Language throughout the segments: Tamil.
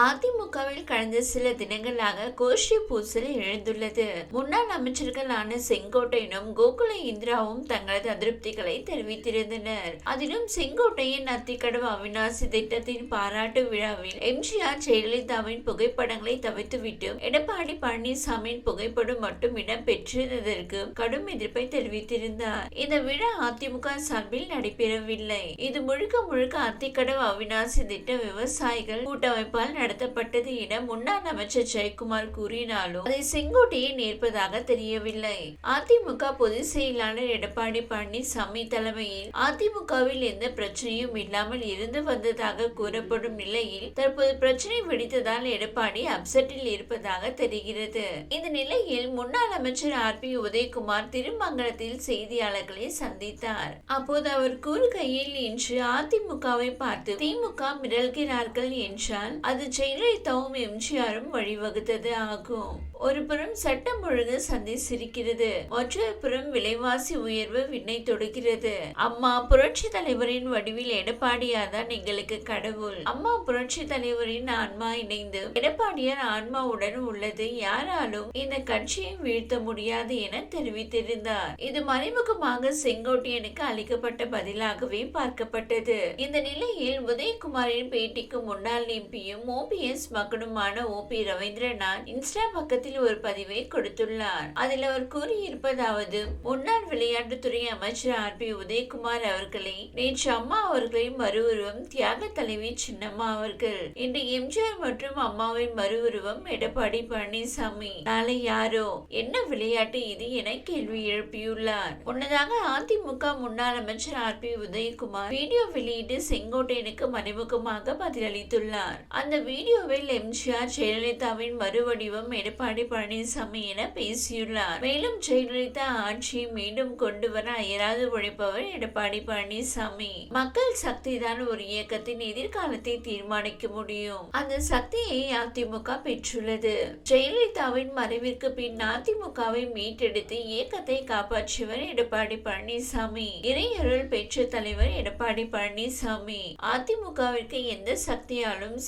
அதிமுகவில் கடந்த சில தினங்களாக கோஷ்டி பூசல் எழுந்துள்ளது. முன்னாள் அமைச்சர்களான செங்கோட்டையனும் கோகுல இந்திராவும் தங்களது அதிருப்திகளை தெரிவித்திருந்தனர். அதிலும் செங்கோட்டையன் அத்திக்கடவு அவிநாசி திட்டத்தின் பாராட்டு விழாவில் எம்ஜிஆர் ஜெயலலிதாவின் புகைப்படங்களை தவிர்த்துவிட்டு எடப்பாடி பழனிசாமியின் புகைப்படம் மட்டும் இடம் பெற்றிருந்ததற்கு கடும் எதிர்ப்பை தெரிவித்திருந்தார். இந்த விழா அதிமுக சார்பில் நடைபெறவில்லை. இது முழுக்க முழுக்க அத்திக்கடவு அவிநாசி திட்ட விவசாயிகள் கூட்டமைப்பால் நடத்தப்பட்டது என முன்னாள் அமைச்சர் ஜெயக்குமார் கூறினாலும் அதை செங்கோட்டையை நேர்ப்பதாக தெரியவில்லை. அதிமுக பொதுச் செயலாளர் எடப்பாடி பழனிசாமி தலைமையில் அதிமுகவில் எந்த பிரச்சனையும் இல்லாமல் இருந்து வந்ததாக கூறப்படும் நிலையில் தற்போது பிரச்சனை வெடித்ததால் எடப்பாடி அப்செட்டில் இருப்பதாக தெரிகிறது. இந்த நிலையில் முன்னாள் அமைச்சர் ஆர். பி. உதயகுமார் திருமங்கலத்தில் செய்தியாளர்களை சந்தித்தார். அப்போது அவர் கூறுகையில் இன்று அதிமுகவை பார்த்து திமுக மிரள்கிறார்கள் என்றால் அது ஜெயலலிதாவும் எம்ஜிஆரும் வழிவகுத்தது ஆகும். ஒரு புறம் சட்டம் ஒழுங்கு சந்தை சிரிக்கிறது மற்றொரு புறம் விலைவாசி உயர்வு விண்ணை தொடுகிறது அம்மா புரட்சி தலைவரின் வடிவில் எடப்பாடியார் தான் எங்களுக்கு கடவுள். அம்மா புரட்சி தலைவரின் ஆன்மா இணைந்து எடப்பாடியார் ஆன்மாவுடன் உள்ளது. யாராலும் இந்த கட்சியை வீழ்த்த முடியாது என தெரிவித்திருந்தார். இது மறைமுகமாக செங்கோட்டையனுக்கு அளிக்கப்பட்ட பதிலாகவே பார்க்கப்பட்டது. இந்த நிலையில் உதயகுமாரின் பேட்டிக்கு முன்னாள் எம்பியும் ஓபிஎஸ் மகனுமான ஓ பி ரவீந்திரநாத் இன்ஸ்டா பக்கத்தில் ஒரு பதிவை கொடுத்துள்ளார். அதில் அவர் கூறியிருப்பதாவது முன்னாள் விளையாட்டுத்துறை அமைச்சர் ஆர். பி. உதயகுமார் அவர்களை நேற்று அம்மா அவர்களின் மறுஉருவம் தியாக தலைவி சின்னம்மா அவர்கள் இன்று எம்ஜிஆர் மற்றும் அம்மாவின் மறுஉருவம் எடப்பாடி பழனிசாமி நாளை யாரோ என்ன விளையாட்டு இது என கேள்வி எழுப்பியுள்ளார். முன்னதாக அதிமுக முன்னாள் அமைச்சர் ஆர். பி. உதயகுமார் வீடியோ வெளியிட்டு செங்கோட்டையனுக்கு மறைமுகமாக பதிலளித்துள்ளார். அந்த வீடியோவில் எம்ஜிஆர் ஜெயலலிதாவின் மறுவடிவம் எடப்பாடி பழனிசாமி என பேசியுள்ளார். மேலும் ஜெயலலிதா ஆட்சியை மீண்டும் கொண்டு வர அயராது உழைப்பவர் எடப்பாடி பழனிசாமி. மக்கள் சக்தி தான் ஒரு இயக்கத்தின் எதிர்காலத்தை தீர்மானிக்க முடியும். அந்த சக்தியை அதிமுக பெற்றுள்ளது. ஜெயலலிதாவின் மறைவிற்கு பின் அதிமுகவை மீட்டெடுத்து இயக்கத்தை காப்பாற்றியவர் எடப்பாடி பழனிசாமி. இறையருள் பெற்ற தலைவர் எடப்பாடி பழனிசாமி. அதிமுகவிற்கு எந்த சக்தியாலும்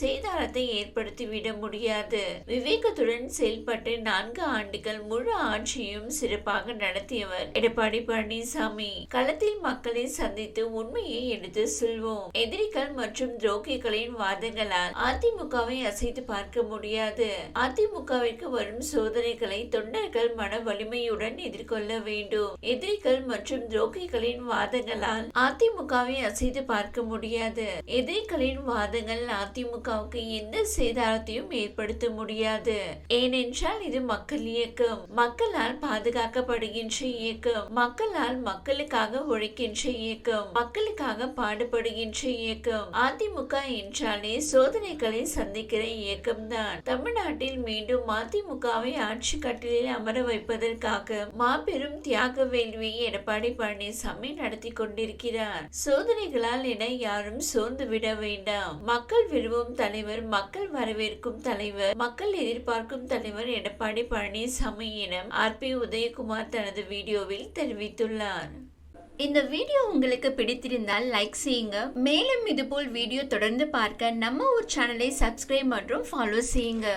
ஏற்படுத்தி ஏற்படுத்திவிட முடியாது. விவேகத்துடன் செயல்பட்டு நான்கு ஆண்டுகள் முழு ஆட்சியும் சிறப்பாக நடத்தியவர் எடப்பாடி பழனிசாமி. களத்தில் மக்களை சந்தித்து உண்மையை எடுத்து சொல்வோம். எதிரிகள் மற்றும் துரோகிகளின் வாதங்களால் அதிமுகவை அசைத்து பார்க்க முடியாது. அதிமுகவிற்கு வரும் சோதனைகளை தொண்டர்கள் மன வலிமையுடன் எதிர்கொள்ள வேண்டும். எதிரிகள் மற்றும் துரோகிகளின் வாதங்களால் அதிமுகவை அசைத்து பார்க்க முடியாது. எதிரிகளின் வாதங்கள் அதிமுகவுக்கு எந்த சேதாரத்தையும் ஏற்படுத்த முடியாது. ஏனென்றால் இது மக்கள் இயக்கம். மக்களால் பாதுகாக்கப்படுகின்ற இயக்கம். மக்களால் மக்களுக்காக உழைக்கின்ற இயக்கம். மக்களுக்காக பாடுபடுகின்ற இயக்கம். அதிமுக என்றாலே சோதனைகளை சந்திக்கிற இயக்கம் தான் தமிழ்நாட்டில் மீண்டும் அதிமுகவை ஆட்சி கட்டிலில் அமர வைப்பதற்காக மாபெரும் தியாக வேள்வியை எடப்பாடி பழனிசாமி நடத்தி கொண்டிருக்கிறார். சோதனைகளால் என யாரும் சோர்ந்து விட வேண்டாம். மக்கள் விரும்பும் தலைவர் மக்கள் வரவேற்கும் தலைவர் மக்கள் எதிர்பார்க்கும் தலைவர் எடப்பாடி பழனிசாமி என ஆர் பி உதயகுமார் தனது வீடியோவில் தெரிவித்துள்ளார். இந்த வீடியோ உங்களுக்கு பிடித்திருந்தால் லைக் செய்யுங்க. மேலும் இதுபோல் வீடியோ தொடர்ந்து பார்க்க நம்ம ஒரு சேனலை சப்ஸ்கிரைப் மற்றும் ஃபாலோ செய்யுங்க.